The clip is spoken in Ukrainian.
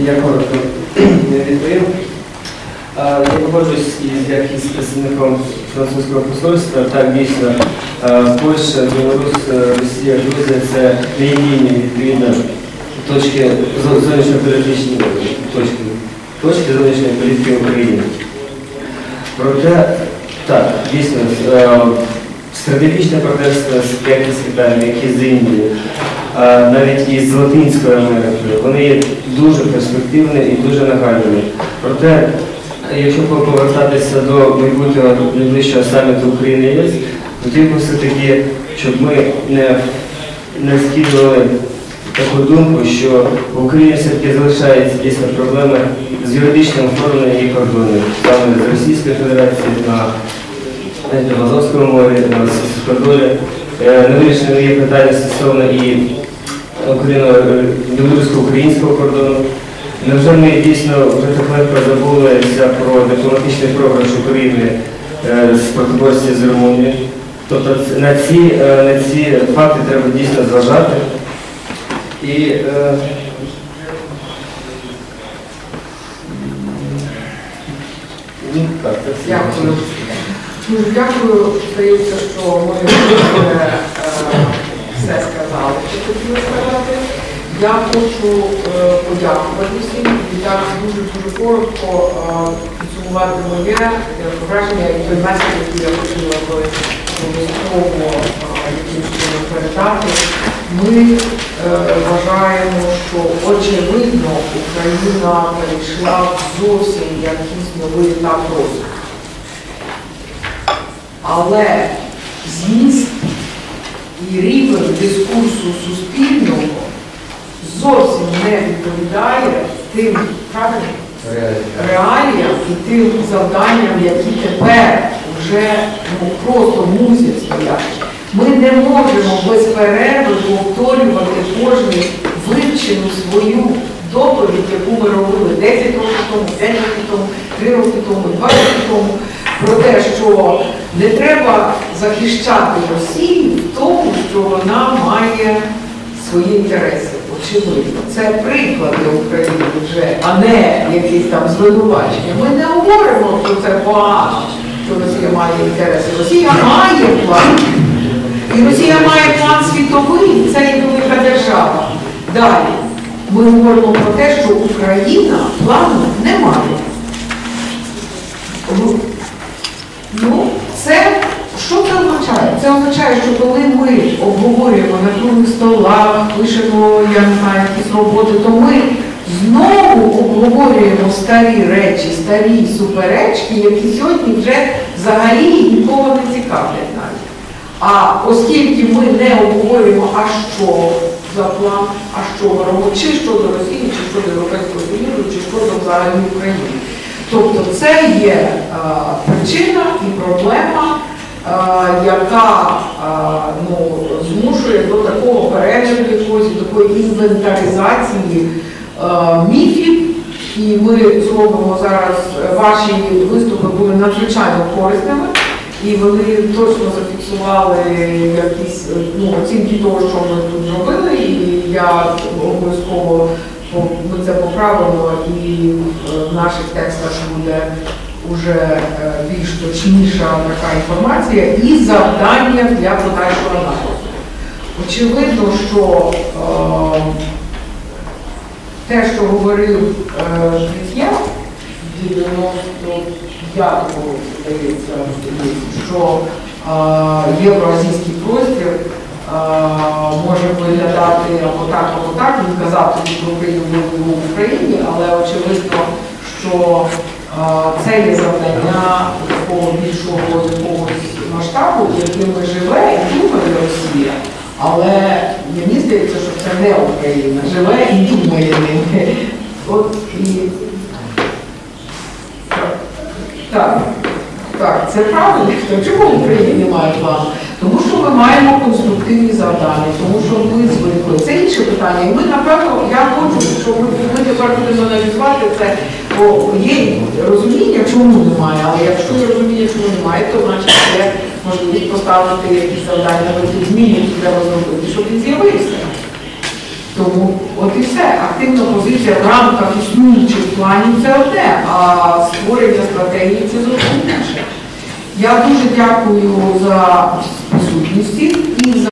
Я коротко відповім. Я погоджуюсь як із представником французького посольства. Так, дійсно, Польща, Білорусь, е, Росія, Грузія це релігійні відповідно точки зовнішньополітичні точки, точки зовнішньої політики України. Проте, так, дійсно, е, стратегічне партнерство як із Китаєм, як і з Індією, навіть із Латинською Америкою, вони є дуже перспективні і дуже нагальними. Проте, якщо повертатися до майбутнього найближчого саміту України ЄС, би все-таки, щоб ми не, не скидували таку думку, що в Україні все-таки залишається дійсно проблеми з юридичним оформленням її кордонів, саме з Російською Федерацією на навіть в Азовському морі, на Суходолі. Невирішеними є питання стосовно і білорусько-українського кордону. Невже ми дійсно вже так легко забулися про дипломатичний програш України е, з протиборстві з Румунією? Тобто на ці, е, на ці факти треба дійсно зважати. І е, так, це. Дуже дякую. Здається, що ми вже все сказали, що хотіли сказати. Я хочу е, подякувати всім. І Я дуже-дуже коротко е, підсумувати моє враження і той який я хотіла би обов'язково е, якимось чином передати. Ми вважаємо, що очевидно Україна перейшла зовсім якийсь новий етап розвитку. Але зміст і рівень дискурсу суспільного зовсім не відповідає тим правильно, реаліям і тим завданням, які тепер вже ну, просто мусять стояти. Ми не можемо без перерви повторювати кожну вивчену свою доповідь, яку ми робили 10 років тому, 5 років тому, 3 роки тому, 2 роки тому, про те, що не треба захищати Росію в тому, що вона має свої інтереси. Очевидно, це приклад для України вже, а не якісь там звинувачення. Ми не говоримо, що це погано, що Росія має інтереси. Росія має план. І Росія має план світовий, це є велика держава. Далі ми говоримо про те, що Україна плану не має. Ну, це що це означає? Це означає, що коли ми обговорюємо на круглих столах, пишемо, я не знаю, якісь роботи, то ми знову обговорюємо старі речі, старі суперечки, які сьогодні вже взагалі нікого не цікавлять навіть. А оскільки ми не обговорюємо, а що за план, а що робимо, чи щодо Росії, чи щодо Європейського Союзу, чи щодо взагалі України. Тобто це є е, причина і проблема, е, яка е, ну, змушує до такого перегляду якоїсь, до такої інвентаризації міфів. І ми зробимо зараз, ваші виступи були надзвичайно корисними, і вони точно зафіксували якісь ну, оцінки того, що ми тут зробили, і я ми це поправимо і е, в наших текстах буде вже е, більш точніша така інформація і завдання для подальшого аналізу. Очевидно, що е, те, що говорив е, Життя в 95-му, здається, що е, євроазійський простір е, може виглядати або так, або так. Він казав тоді про Україну в Україні, але очевидно, що е, це є завдання такого більшого якогось масштабу, яким живе і думає Росія. Але мені здається, що це не Україна. Живе і думає ним. От і так, так, це правильно. Чому в Україні немає плану? Ми маємо конструктивні завдання, тому що ми звикли. Це інше питання. І ми, напевно, я хочу, щоб ми тепер будемо аналізувати це, бо є розуміння, чому немає, але якщо є розуміння, чому немає, то значить є можливість поставити якісь завдання, які зміни, які треба зробити, щоб він з'явився. Тому от і все. Активна позиція в рамках існуючих планів це одне, а створення стратегії це зовсім інше. Я дуже дякую за присутність всіх і